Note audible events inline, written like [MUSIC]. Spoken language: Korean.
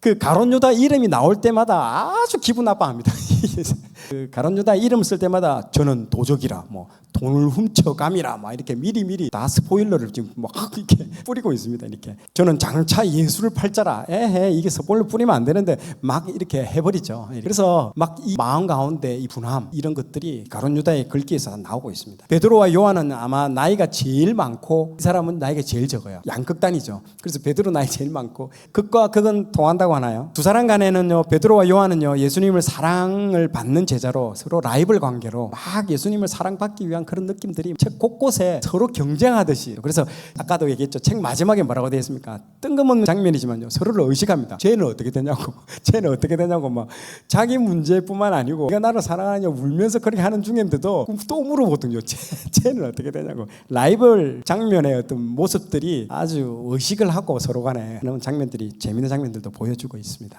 그 가론 유다 이름이 나올 때마다 아주 기분 나빠합니다. [LAUGHS] 그 가론 유다 이름 쓸 때마다 저는 도적이라 뭐 돈을 훔쳐감이라 막 이렇게 미리 미리 다 스포일러를 지금 막 [LAUGHS] 이렇게 뿌리고 있습니다. 이렇게 저는 장차 예수를 팔자라 에헤 이게 스포일러 뿌리면 안 되는데 막 이렇게 해버리죠. 그래서 막 이 마음 가운데 이 분함 이런 것들이 가론 유다의 글귀에서 나오고 있습니다. 베드로와 요한은 아마 나이가 제일 많고 이 사람은 나이가 제일 적어요. 양극단이죠. 그래서 베드로 나이 제일 많고 극과 극은 통한다고 하나요? 두 사람 간에는요 베드로와 요한은요 예수님을 사랑을 받는 제자로 서로 라이벌 관계로 막 예수님을 사랑받기 위한 그런 느낌들이 책 곳곳에 서로 경쟁하듯이. 그래서 아까도 얘기했죠. 책 마지막에 뭐라고 되어 있습니까? 뜬금없는 장면이지만요. 서로를 의식합니다. 쟤는 어떻게 되냐고. [LAUGHS] 쟤는 어떻게 되냐고. 막 자기 문제뿐만 아니고 내가 나를 사랑하냐 울면서 그렇게 하는 중인데도 또 물어보거든요. [LAUGHS] 쟤, 쟤는 어떻게 되냐고. 라이벌 장면의 어떤 모습들이 아주 의식을 하고 서로 간에 그런 장면들이 재밌는 장면들도 보여주고 있습니다